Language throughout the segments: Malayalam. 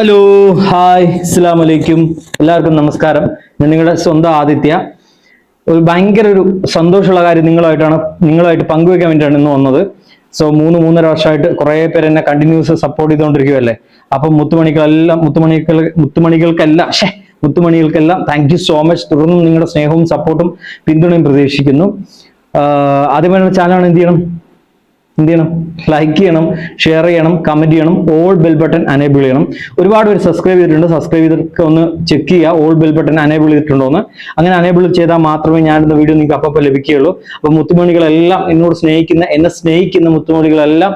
ഹലോ ഹായ് അസ്സാം വലൈക്കും എല്ലാവർക്കും നമസ്കാരം. ഞാൻ നിങ്ങളുടെ സ്വന്തം ആദിത്യ. ഒരു ഭയങ്കര ഒരു സന്തോഷമുള്ള കാര്യം നിങ്ങളുമായിട്ടാണ് നിങ്ങളുമായിട്ട് പങ്കുവെക്കാൻ വേണ്ടിയിട്ടാണ് ഇന്ന് വന്നത്. സോ മൂന്ന് മൂന്നര വർഷമായിട്ട് കുറേ പേര് എന്നെ കണ്ടിന്യൂസ് സപ്പോർട്ട് ചെയ്തുകൊണ്ടിരിക്കുകയല്ലേ? അപ്പം മുത്തുമണികളെല്ലാം മുത്തുമണികൾ മുത്തുമണികൾക്കെല്ലാം ഷേ മുത്തുമണികൾക്കെല്ലാം താങ്ക് യു സോ മച്ച് തുടർന്നും നിങ്ങളുടെ സ്നേഹവും സപ്പോർട്ടും പിന്തുണയും പ്രതീക്ഷിക്കുന്നു. ആദ്യമായിട്ടുള്ള ആദ്യമായി ചാനലാണ് എന്ത് ചെയ്യണം? എന്ത് ചെയ്യണം? ലൈക്ക് ചെയ്യണം ഷെയർ ചെയ്യണം കമന്റ് ചെയ്യണം ഓൾ ബെൽ ബട്ടൺ അനേബിൾ ചെയ്യണം. ഒരുപാട് പേര് സബ്സ്ക്രൈബ് ചെയ്തിട്ടുണ്ട്. സബ്സ്ക്രൈബ് ചെയ്തൊക്കെ ഒന്ന് ചെക്ക് ചെയ്യുക. ഓൾ ബെൽ ബട്ടൺ അനേബിൾ ചെയ്തിട്ടുണ്ടോ എന്ന് അങ്ങനെ അനേബിൾ ചെയ്താൽ മാത്രമേ ഞാനിടുന്ന വീഡിയോ നിങ്ങൾക്ക് അപ്പോൾ ലഭിക്കുകയുള്ളൂ. അപ്പൊ മുത്തുമണികളെല്ലാം എന്നോട് സ്നേഹിക്കുന്ന എന്നെ സ്നേഹിക്കുന്ന മുത്തുമണികളെല്ലാം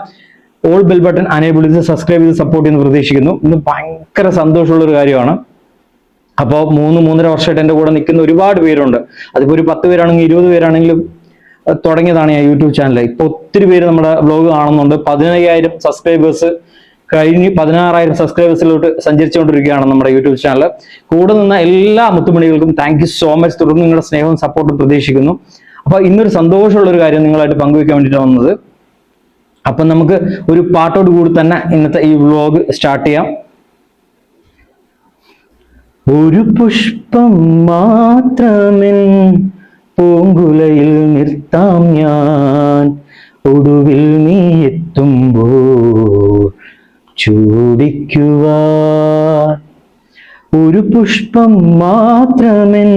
ഓൾ ബെൽ ബട്ടൺ അനേബിൾ ചെയ്ത് സബ്സ്ക്രൈബ് ചെയ്ത് സപ്പോർട്ട് ചെയ്യുന്ന പ്രതീക്ഷിക്കുന്നു. ഇന്ന് ഭയങ്കര സന്തോഷമുള്ള ഒരു കാര്യമാണ്. അപ്പോൾ മൂന്ന് മൂന്നര വർഷമായിട്ട് എന്റെ കൂടെ നിൽക്കുന്ന ഒരുപാട് പേരുണ്ട്. അതിപ്പോൾ ഒരു പത്ത് പേരാണെങ്കിൽ ഇരുപത് പേരാണെങ്കിലും തുടങ്ങിയതാണ് ഞാൻ യൂട്യൂബ് ചാനൽ ഇപ്പൊ ഒത്തിരി പേര് നമ്മുടെ ബ്ലോഗ് കാണുന്നുണ്ട്. പതിനയ്യായിരം സബ്സ്ക്രൈബേഴ്സ് കഴിഞ്ഞ് പതിനാറായിരം സബ്സ്ക്രൈബേഴ്സിലോട്ട് സഞ്ചരിച്ചുകൊണ്ടിരിക്കുകയാണ് നമ്മുടെ യൂട്യൂബ് ചാനൽ കൂടെ നിന്ന എല്ലാ മുത്തുമണികൾക്കും താങ്ക് യു സോ മച്ച് തുടർന്ന് നിങ്ങളുടെ സ്നേഹവും സപ്പോർട്ടും പ്രതീക്ഷിക്കുന്നു. അപ്പോൾ ഇന്നൊരു സന്തോഷമുള്ള ഒരു കാര്യം നിങ്ങളായിട്ട് പങ്കുവെക്കാൻ വേണ്ടിയിട്ടാണ് വന്നത്. അപ്പം നമുക്ക് ഒരു പാട്ടോട് കൂടി തന്നെ ഇന്നത്തെ ഈ വ്ലോഗ് സ്റ്റാർട്ട് ചെയ്യാം. ഒരു പുഷ്പം മാത്രമെൻ പൂങ്കുലയിൽ നിർത്താം ഞാൻ. ഒടുവിൽ നീ എത്തുമ്പോൾ ചൂടിക്കുക ഒരു പുഷ്പം മാത്രമെൻ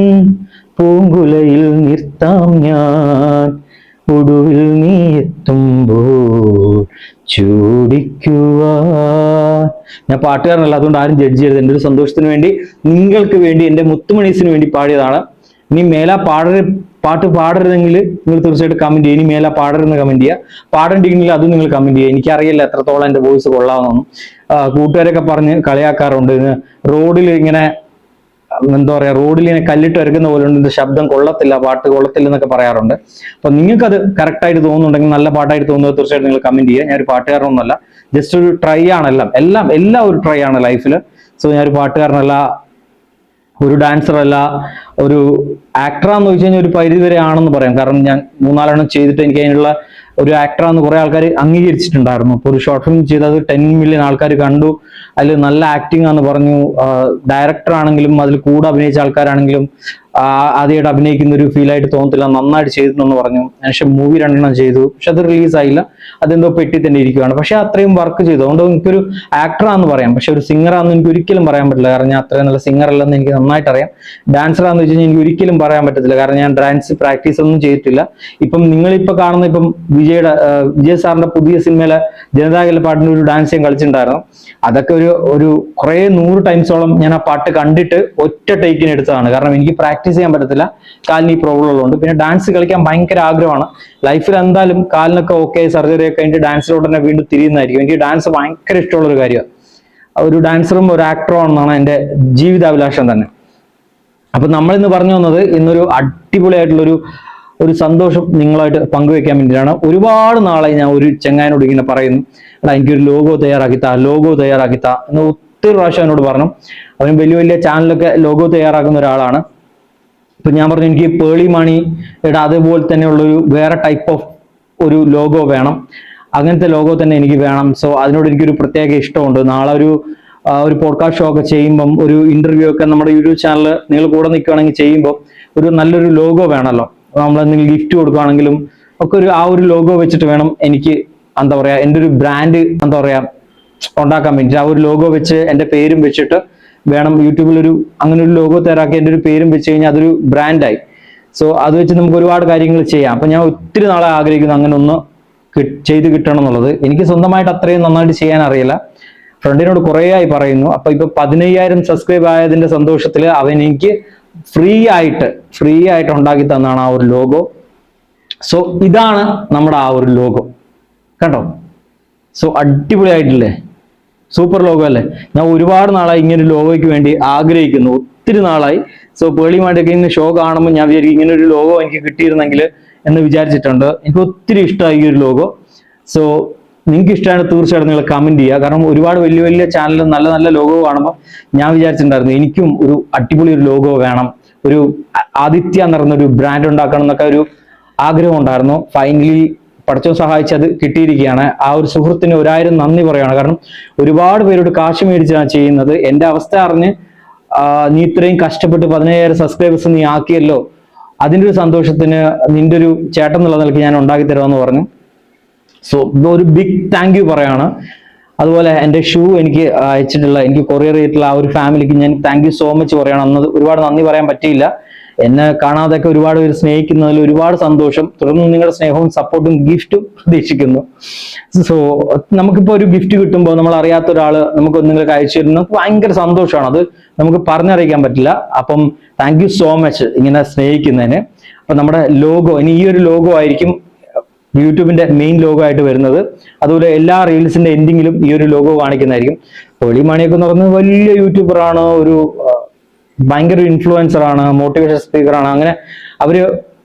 പൂങ്കുലയിൽ നിർത്താം ഞാൻ. ഒടുവിൽ നീ എത്തുമ്പോൾ ചൂടിക്കുക ഞാൻ പാട്ടുകാരനല്ല അതുകൊണ്ട് ആരും ജഡ്ജ് ചെയ്യരുത്. എന്റെ ഒരു സന്തോഷത്തിന് വേണ്ടി നിങ്ങൾക്ക് വേണ്ടി എന്റെ മുത്തുമണീസിന് വേണ്ടി പാടിയതാണ്. ഇനി മേല പാടരു പാട്ട് പാടരുതെങ്കിൽ നിങ്ങൾ തീർച്ചയായിട്ടും കമന്റ് ചെയ്യുക. ഇനി മേലെ പാടരുതെന്ന് കമന്റ് ചെയ്യുക. പാടണ്ടെങ്കിൽ അതും നിങ്ങൾ കമന്റ് ചെയ്യുക. എനിക്കറിയില്ല എത്രത്തോളം എന്റെ വോയിസ് കൊള്ളാമെന്നൊന്നും. കൂട്ടുകാരൊക്കെ പറഞ്ഞ് കളിയാക്കാറുണ്ട്. റോഡിൽ ഇങ്ങനെ എന്താ പറയാ റോഡിൽ ഇങ്ങനെ കല്ലിട്ട് ഇറക്കുന്ന പോലെ ഉണ്ട്. ശബ്ദം കൊള്ളത്തില്ല പാട്ട് കൊള്ളത്തില്ല എന്നൊക്കെ പറയാറുണ്ട്. അപ്പൊ നിങ്ങൾക്ക് അത് കറക്റ്റ് ആയിട്ട് തോന്നുന്നുണ്ടെങ്കിൽ നല്ല പാട്ടായിട്ട് തോന്നുന്നത് തീർച്ചയായിട്ടും നിങ്ങൾ കമന്റ് ചെയ്യുക. ഞാൻ ഒരു പാട്ടുകാരനൊന്നുമല്ല. ജസ്റ്റ് ഒരു ട്രൈ ആണ് എല്ലാം എല്ലാം എല്ലാം ഒരു ട്രൈ ആണ് ലൈഫിൽ സോ ഞാൻ ഒരു പാട്ടുകാരനല്ല ഒരു ഡാൻസർ അല്ല ഒരു ആക്ടറാന്ന് ചോദിച്ചു കഴിഞ്ഞാൽ ഒരു പരിധി വരെ ആണെന്ന് പറയാം. കാരണം ഞാൻ മൂന്നാലെണ്ണം ചെയ്തിട്ട് എനിക്ക് അതിനുള്ള ഒരു ആക്ടറാന്ന് കുറെ ആൾക്കാർ അംഗീകരിച്ചിട്ടുണ്ടായിരുന്നു. അപ്പോൾ ഒരു ഷോർട്ട് ഫിലിം ചെയ്തത് ടെൻ മില്യൺ ആൾക്കാർ കണ്ടു. അതിൽ നല്ല ആക്ടിംഗ് ആണെന്ന് പറഞ്ഞു. ഡയറക്ടർ ആണെങ്കിലും അതിൽ കൂടെ അഭിനയിച്ച ആൾക്കാരാണെങ്കിലും ആദ്യമായിട്ട് അഭിനയിക്കുന്ന ഒരു ഫീൽ ആയിട്ട് തോന്നത്തില്ല. നന്നായിട്ട് ചെയ്തിട്ടുണ്ടെന്ന് പറഞ്ഞു. പക്ഷെ മൂവി രണ്ടെണ്ണം ചെയ്തു. പക്ഷെ അത് റിലീസ് ആയില്ല. അതെന്തോ പെട്ടി തന്നെ ഇരിക്കുകയാണ് പക്ഷെ അത്രയും വർക്ക് ചെയ്തു. അതുകൊണ്ട് എനിക്കൊരു ആക്ടറാന്ന് പറയാം. പക്ഷെ ഒരു സിംഗറാന്ന് എനിക്ക് ഒരിക്കലും പറയാൻ പറ്റില്ല. കാരണം ഞാൻ അത്രയും നല്ല സിംഗർ അല്ലെന്ന് എനിക്ക് നന്നായിട്ട് അറിയാം. ഡാൻസറാന്ന് വെച്ച് കഴിഞ്ഞാൽ എനിക്ക് ഒരിക്കലും പറയാൻ പറ്റത്തില്ല. കാരണം ഞാൻ ഡാൻസ് പ്രാക്ടീസ് ഒന്നും ചെയ്തിട്ടില്ല. ഇപ്പം നിങ്ങളിപ്പോ കാണുന്ന ഇപ്പം വിജയുടെ വിജയ് സാറിന്റെ പുതിയ സിനിമയിലെ ജനതാകല പാട്ടിന് ഒരു ഡാൻസ് ഞാൻ കളിച്ചിട്ടുണ്ടായിരുന്നു. അതൊക്കെ ഒരു ഒരു കുറെ നൂറ് ടൈംസോളം ഞാൻ ആ പാട്ട് കണ്ടിട്ട് ഒറ്റ ടേക്കിന് എടുത്തതാണ്. കാരണം എനിക്ക് പ്രാക്ടീസ് ചെയ്യാൻ പറ്റത്തില്ല. കാലിന് ഈ പ്രോബ്ലം ഉള്ളതുകൊണ്ട്. പിന്നെ ഡാൻസ് കളിക്കാൻ ഭയങ്കര ആഗ്രഹമാണ്. ലൈഫിൽ എന്തായാലും കാലിനൊക്കെ ഓക്കെ സർജറി ഒക്കെ കഴിഞ്ഞിട്ട് ഡാൻസിലോട്ട് തന്നെ വീണ്ടും തിരിയുന്നതായിരിക്കും. എനിക്ക് ഡാൻസ് ഭയങ്കര ഇഷ്ടമുള്ള ഒരു കാര്യമാണ്. ഒരു ഡാൻസറും ഒരു ആക്ടറും ആണെന്നാണ് എന്റെ ജീവിതാഭിലാഷം തന്നെ. അപ്പൊ നമ്മൾ ഇന്ന് പറഞ്ഞു വന്നത് ഇന്നൊരു അടിപൊളിയായിട്ടുള്ളൊരു ഒരു സന്തോഷം നിങ്ങളായിട്ട് പങ്കുവെക്കാൻ വേണ്ടിയിട്ടാണ്. ഒരുപാട് നാളായി ഞാൻ ഒരു ചെങ്ങായനോട് ഇങ്ങനെ പറയുന്നു. എടാ എനിക്കൊരു ലോഗോ തയ്യാറാക്കി താ ലോഗോ തയ്യാറാക്കി താ എന്ന് ഒത്തിരി പ്രാവശ്യം എന്നോട് പറഞ്ഞു. അവൻ വലിയ വലിയ ചാനലൊക്കെ ലോഗോ തയ്യാറാക്കുന്ന ഒരാളാണ്. ഇപ്പൊ ഞാൻ പറഞ്ഞു എനിക്ക് പേളി മണിയുടെ അതുപോലെ തന്നെയുള്ള ഒരു വേറെ ടൈപ്പ് ഓഫ് ഒരു ലോഗോ വേണം. അങ്ങനത്തെ ലോഗോ തന്നെ എനിക്ക് വേണം. സോ അതിനോട് എനിക്കൊരു പ്രത്യേക ഇഷ്ടമുണ്ട്. നാളെ ഒരു ഒരു പോഡ്കാസ്റ്റ് ഷോ ഒക്കെ ചെയ്യുമ്പം ഒരു ഇന്റർവ്യൂ ഒക്കെ നമ്മുടെ യൂട്യൂബ് ചാനൽ നിങ്ങൾ കൂടെ നിൽക്കുകയാണെങ്കിൽ ചെയ്യുമ്പോൾ ഒരു നല്ലൊരു ലോഗോ വേണമല്ലോ നമ്മൾ എന്തെങ്കിലും ഗിഫ്റ്റ് കൊടുക്കുകയാണെങ്കിലും ഒക്കെ ഒരു ആ ഒരു ലോഗോ വെച്ചിട്ട് വേണം എനിക്ക് എന്താ പറയാ എന്റെ ഒരു ബ്രാൻഡ് എന്താ പറയാ ഉണ്ടാക്കാൻ വേണ്ടി ആ ഒരു ലോഗോ വെച്ച് എന്റെ പേരും വെച്ചിട്ട് വേണം യൂട്യൂബിൽ ഒരു അങ്ങനെ ഒരു ലോഗോ തയ്യാറാക്കി എന്റെ ഒരു പേരും വെച്ച് കഴിഞ്ഞാൽ അതൊരു ബ്രാൻഡായി സോ അത് വെച്ച് നമുക്ക് ഒരുപാട് കാര്യങ്ങൾ ചെയ്യാം. അപ്പം ഞാൻ ഒത്തിരി നാളെ ആഗ്രഹിക്കുന്നു അങ്ങനെ ഒന്ന് ചെയ്ത് കിട്ടണം എന്നുള്ളത്. എനിക്ക് സ്വന്തമായിട്ട് അത്രയും നന്നായിട്ട് ചെയ്യാൻ അറിയില്ല. ഫ്രണ്ടിനോട് കുറേ ആയി പറയുന്നു. അപ്പൊ ഇപ്പൊ പതിനയ്യായിരം സബ്സ്ക്രൈബ് ആയതിന്റെ സന്തോഷത്തിൽ അവൻ എനിക്ക് ഫ്രീ ആയിട്ട് ഫ്രീ ആയിട്ട് ഉണ്ടാക്കി തന്നാണ് ആ ഒരു ലോഗോ സോ ഇതാണ് നമ്മുടെ ആ ഒരു ലോഗോ കണ്ടോ സോ അടിപൊളിയായിട്ടില്ലേ? സൂപ്പർ ലോഗോ അല്ലേ ഞാൻ ഒരുപാട് നാളായി ഇങ്ങനെ ഒരു ലോഗോയ്ക്ക് വേണ്ടി ആഗ്രഹിക്കുന്നു. ഒത്തിരി നാളായി. സോ പേളിയുമായിട്ടൊക്കെ ഇന്ന് ഷോ കാണുമ്പോൾ ഞാൻ വിചാരിക്കും ഇങ്ങനെ ഒരു ലോഗോ എനിക്ക് കിട്ടിയിരുന്നെങ്കിൽ എന്ന് വിചാരിച്ചിട്ടുണ്ട്. എനിക്ക് ഒത്തിരി ഇഷ്ടമായി ഈ ഒരു ലോഗോ സോ നിങ്ങൾക്ക് ഇഷ്ടമാണ് തീർച്ചയായിട്ടും നിങ്ങൾ കമന്റ് ചെയ്യുക. കാരണം ഒരുപാട് വലിയ വലിയ ചാനലിൽ നല്ല നല്ല ലോഗോ കാണുമ്പോൾ ഞാൻ വിചാരിച്ചിട്ടുണ്ടായിരുന്നു എനിക്കും ഒരു അടിപൊളി ഒരു ലോഗോ വേണം. ഒരു ആദിത്യ എന്ന് ഒരു ബ്രാൻഡ് ഉണ്ടാക്കണം എന്നൊക്കെ ഒരു ആഗ്രഹം ഉണ്ടായിരുന്നു. ഫൈനലി പഠിച്ചോ സഹായിച്ചത് കിട്ടിയിരിക്കുകയാണ്. ആ ഒരു സുഹൃത്തിന് ഒരായിരം നന്ദി പറയുകയാണ്. കാരണം ഒരുപാട് പേരോട് കാശ് മേടിച്ചാണ് ചെയ്യുന്നത്. എന്റെ അവസ്ഥ അറിഞ്ഞ് നീ ഇത്രയും കഷ്ടപ്പെട്ട് പതിനയ്യായിരം സബ്സ്ക്രൈബേഴ്സ് നീ ആക്കിയല്ലോ. അതിന്റെ ഒരു സന്തോഷത്തിന് നിന്റെ ഒരു ചേട്ടൻ എന്നുള്ള നിലയ്ക്ക് ഞാൻ ഉണ്ടാക്കി തരാമെന്ന് പറഞ്ഞു. സോ ഒരു ബിഗ് താങ്ക് യു പറയാണ്. അതുപോലെ എന്റെ ഷൂ എനിക്ക് അയച്ചിട്ടുള്ള എനിക്ക് കൊറിയർ ചെയ്തിട്ടുള്ള ആ ഒരു ഫാമിലിക്ക് ഞാൻ താങ്ക് യു സോ മച്ച് പറയണം. അന്ന് ഒരുപാട് നന്ദി പറയാൻ പറ്റിയില്ല. എന്നെ കാണാതെയൊക്കെ ഒരുപാട് പേര് സ്നേഹിക്കുന്നതിൽ ഒരുപാട് സന്തോഷം. തുടർന്ന് നിങ്ങളുടെ സ്നേഹവും സപ്പോർട്ടും ഗിഫ്റ്റും പ്രതീക്ഷിക്കുന്നു. സോ നമുക്കിപ്പോൾ ഒരു ഗിഫ്റ്റ് കിട്ടുമ്പോൾ നമ്മൾ അറിയാത്ത ഒരാൾ നമുക്ക് നിങ്ങൾക്ക് അയച്ചു തരുന്നു ഭയങ്കര സന്തോഷമാണ്. അത് നമുക്ക് പറഞ്ഞറിയിക്കാൻ പറ്റില്ല. അപ്പം താങ്ക് യു സോ മച്ച് ഇങ്ങനെ സ്നേഹിക്കുന്നതിന്. അപ്പൊ നമ്മുടെ ലോഗോ ഇനി ഈ ഒരു ലോഗോ ആയിരിക്കും യൂട്യൂബിന്റെ മെയിൻ ലോഗോ ആയിട്ട് വരുന്നത്. അതുപോലെ എല്ലാ റീൽസിന്റെ എൻഡിങ്ങിലും ഈ ഒരു ലോഗോ കാണിക്കുന്നതായിരിക്കും. പൊളിമണിയൊക്കെ എന്ന് പറഞ്ഞാൽ വലിയ യൂട്യൂബറാണ് ഒരു ഭയങ്കര ഇൻഫ്ലുവൻസർ ആണ് മോട്ടിവേഷൻ സ്പീക്കർ ആണ്. അങ്ങനെ അവർ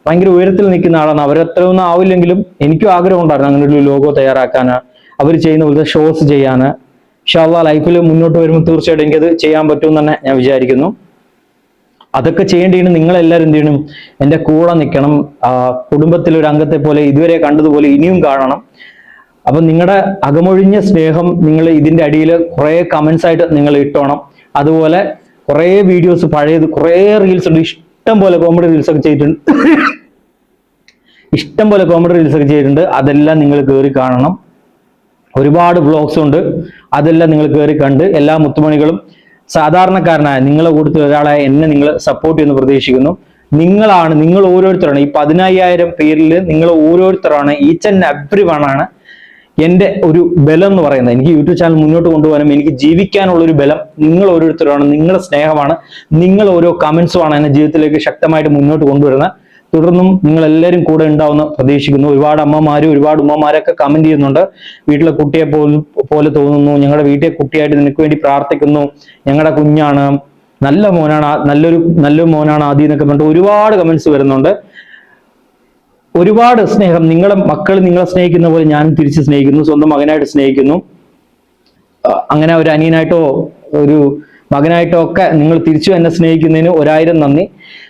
ഭയങ്കര ഉയരത്തിൽ നിൽക്കുന്ന ആളാണ്. അവരത്രയൊന്നും ആവില്ലെങ്കിലും എനിക്കും ആഗ്രഹം ഉണ്ടായിരുന്നു അങ്ങനെ ഒരു ലോഗോ തയ്യാറാക്കാൻ അവർ ചെയ്യുന്ന പോലത്തെ ഷോസ് ചെയ്യാന്. ഷാള്ള ലൈഫിൽ മുന്നോട്ട് വരുമ്പോൾ തീർച്ചയായിട്ടും എനിക്കത് ചെയ്യാൻ പറ്റുമെന്ന് തന്നെ ഞാൻ വിചാരിക്കുന്നു. അതൊക്കെ ചെയ്യേണ്ടിയാണ് നിങ്ങൾ എല്ലാവരും എന്ത് ചെയ്യണം? എന്റെ കൂടെ നിൽക്കണം. കുടുംബത്തിലെ ഒരു അംഗത്തെ പോലെ ഇതുവരെ കണ്ടതുപോലെ ഇനിയും കാണണം. അപ്പൊ നിങ്ങളുടെ അകമൊഴിഞ്ഞ സ്നേഹം നിങ്ങൾ ഇതിന്റെ അടിയിൽ കുറേ കമൻസ് ആയിട്ട് നിങ്ങൾ ഇട്ടോണം. അതുപോലെ കുറെ വീഡിയോസ് പഴയത് കുറെ റീൽസ് ഉണ്ട്. ഇഷ്ടം പോലെ കോമഡി റീൽസ് ഒക്കെ ചെയ്തിട്ടുണ്ട്. ഇഷ്ടം പോലെ കോമഡി റീൽസ് ഒക്കെ ചെയ്തിട്ടുണ്ട്. അതെല്ലാം നിങ്ങൾ കയറി കാണണം. ഒരുപാട് വ്ളോഗ്സ് ഉണ്ട്. അതെല്ലാം നിങ്ങൾ കയറി കണ്ട് എല്ലാ മുത്തുമണികളും സാധാരണക്കാരനായ നിങ്ങളെ കൂടുതൽ ഒരാളായ എന്നെ നിങ്ങൾ സപ്പോർട്ട് ചെയ്യുന്നു പ്രതീക്ഷിക്കുന്നു. നിങ്ങളാണ് നിങ്ങൾ ഓരോരുത്തരാണ്. ഈ പതിനായിരം പേരിൽ നിങ്ങൾ ഓരോരുത്തരാണ്. ഈച്ച് ആൻഡ് എവ്രി വൺ ആണ്. എന്റെ ഒരു ബലം എന്ന് പറയുന്നത് എനിക്ക് യൂട്യൂബ് ചാനൽ മുന്നോട്ട് കൊണ്ടുപോകാനും എനിക്ക് ജീവിക്കാനുള്ള ഒരു ബലം നിങ്ങൾ ഓരോരുത്തരാണ് നിങ്ങളുടെ സ്നേഹമാണ് നിങ്ങൾ ഓരോ കമന്റ്സുമാണ് എന്നെ ജീവിതത്തിലേക്ക് ശക്തമായിട്ട് മുന്നോട്ട് കൊണ്ടുവരുന്നത്. തുടർന്നും നിങ്ങൾ എല്ലാവരും കൂടെ ഉണ്ടാവുമെന്ന് പ്രതീക്ഷിക്കുന്നു. ഒരുപാട് അമ്മമാരും ഒരുപാട് ഉമ്മമാരൊക്കെ കമന്റ് ചെയ്യുന്നുണ്ട്. വീട്ടിലെ കുട്ടിയെ പോലെ തോന്നുന്നു. ഞങ്ങളുടെ വീട്ടിലെ കുട്ടിയായിട്ട് നിനക്ക് വേണ്ടി പ്രാർത്ഥിക്കുന്നു. ഞങ്ങളുടെ കുഞ്ഞാണ് നല്ല മോനാണ് നല്ലൊരു നല്ലൊരു മോനാണ് ആദ്യം എന്നൊക്കെ പറഞ്ഞിട്ട് ഒരുപാട് കമന്റ്സ് വരുന്നുണ്ട്. ഒരുപാട് സ്നേഹം. നിങ്ങളെ മക്കൾ നിങ്ങളെ സ്നേഹിക്കുന്ന പോലെ ഞാനും തിരിച്ച് സ്നേഹിക്കുന്നു. സ്വന്തം മകനായിട്ട് സ്നേഹിക്കുന്നു. അങ്ങനെ ഒരു അനിയനായിട്ടോ ഒരു മകനായിട്ടോ ഒക്കെ നിങ്ങൾ തിരിച്ചു എന്നെ സ്നേഹിക്കുന്നതിന് ഒരായിരം നന്ദി.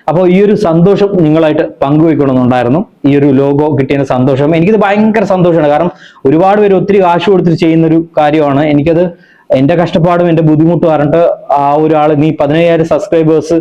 അപ്പോൾ ഈ ഒരു സന്തോഷം നിങ്ങളായിട്ട് പങ്കുവെക്കണമെന്നുണ്ടായിരുന്നു ഈ ഒരു ലോഗോ കിട്ടിയതിന് സന്തോഷം. എനിക്കിത് ഭയങ്കര സന്തോഷമാണ്. കാരണം ഒരുപാട് പേര് ഒത്തിരി കാശ് കൊടുത്തിട്ട് ചെയ്യുന്ന ഒരു കാര്യമാണ്. എനിക്കത് എന്റെ കഷ്ടപ്പാടും എന്റെ ബുദ്ധിമുട്ടും പറഞ്ഞിട്ട് ആ ഒരാൾ നീ പതിനയ്യായിരം സബ്സ്ക്രൈബേഴ്സ്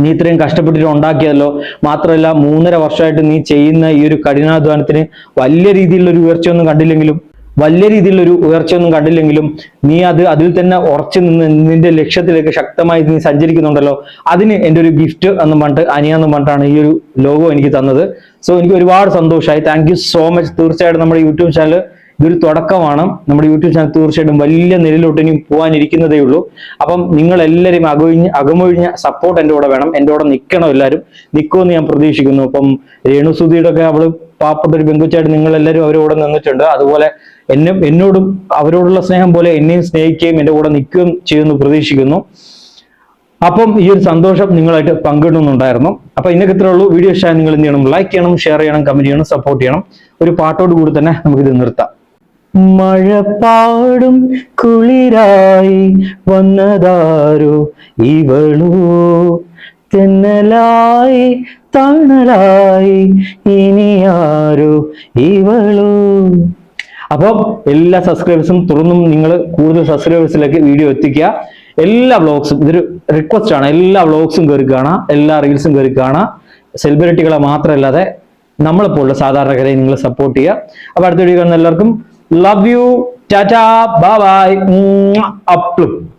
നീ ഇത്രയും കഷ്ടപ്പെട്ടിട്ട് ഉണ്ടാക്കിയതല്ലോ. മാത്രമല്ല മൂന്നര വർഷമായിട്ട് നീ ചെയ്യുന്ന ഈ ഒരു കഠിനാധ്വാനത്തിന് വലിയ രീതിയിലുള്ള ഒരു ഉയർച്ചയൊന്നും കണ്ടില്ലെങ്കിലും വലിയ രീതിയിലുള്ള ഒരു ഉയർച്ചയൊന്നും കണ്ടില്ലെങ്കിലും നീ അത് അതിൽ തന്നെ ഉറച്ചു നിന്ന് നിന്റെ ലക്ഷ്യത്തിലേക്ക് ശക്തമായി നീ സഞ്ചരിക്കുന്നുണ്ടല്ലോ. അതിന് എന്റെ ഒരു ഗിഫ്റ്റ് എന്ന് പറഞ്ഞിട്ട് അനിയാന്ന് പറഞ്ഞിട്ടാണ് ഈ ഒരു ലോഗോ എനിക്ക് തന്നത്. സോ എനിക്ക് ഒരുപാട് സന്തോഷമായി. താങ്ക് സോ മച്ച് തീർച്ചയായിട്ടും നമ്മുടെ യൂട്യൂബ് ചാനൽ ഇതൊരു തുടക്കമാണ്. നമ്മുടെ യൂട്യൂബ് ചാനൽ തീർച്ചയായിട്ടും വലിയ നിലയിലോട്ട് ഇനി പോകാനിരിക്കുന്നതേ ഉള്ളൂ. അപ്പം നിങ്ങൾ എല്ലാവരും അകമൊഴിഞ്ഞ അകമൊഴിഞ്ഞ സപ്പോർട്ട് എന്റെ കൂടെ വേണം. എന്റെ കൂടെ നിൽക്കണം എല്ലാവരും. നിൽക്കുമെന്ന് ഞാൻ പ്രതീക്ഷിക്കുന്നു. അപ്പം രേണുസുതിയുടെ ഒക്കെ അവൾ പാവപ്പെട്ട ഒരു നിങ്ങൾ എല്ലാവരും അവരോടെ നിന്നിട്ടുണ്ട്. അതുപോലെ എന്നെ എന്നോടും അവരോടുള്ള സ്നേഹം പോലെ എന്നെയും സ്നേഹിക്കുകയും എന്റെ കൂടെ നിൽക്കുകയും ചെയ്യുമെന്ന് പ്രതീക്ഷിക്കുന്നു. അപ്പം ഈ ഒരു സന്തോഷം നിങ്ങളായിട്ട് പങ്കിടുന്നുണ്ടായിരുന്നു. അപ്പൊ ഇന്നൊക്കെ ഇത്രേ ഉള്ളൂ. വീഡിയോ ഇഷ്ടമായി നിങ്ങൾ എന്ത് ചെയ്യണം? ലൈക്ക് ചെയ്യണം ഷെയർ ചെയ്യണം കമന്റ് ചെയ്യണം സപ്പോർട്ട് ചെയ്യണം. ഒരു പാട്ടോട് കൂടി തന്നെ നമുക്കിത് നിർത്താം. മഴ പാടും കുളിരായി വന്നതാരോ ഇവളോ? തെന്നലായി തണലായി ഇനിയാരോ ഇവളോ? അപ്പോൾ എല്ലാ സബ്സ്ക്രൈബേഴ്സും തുറന്നും നിങ്ങൾ കൂടുതൽ സബ്സ്ക്രൈബേഴ്സിലേക്ക് വീഡിയോ എത്തിക്കുക. എല്ലാ വ്ളോഗ്സും ഇതൊരു റിക്വസ്റ്റ് ആണ്. എല്ലാ വ്ളോഗ്സും കയറി കാണാം. എല്ലാ റീൽസും കയറി കാണാം. സെലിബ്രിറ്റികളെ മാത്രമല്ലാതെ നമ്മളെപ്പോലുള്ള സാധാരണക്കാരെ നിങ്ങൾ സപ്പോർട്ട് ചെയ്യുക. അപ്പോൾ അടുത്ത വീഡിയോ കാണുന്ന എല്ലാവർക്കും love you. Tata. Bye bye up.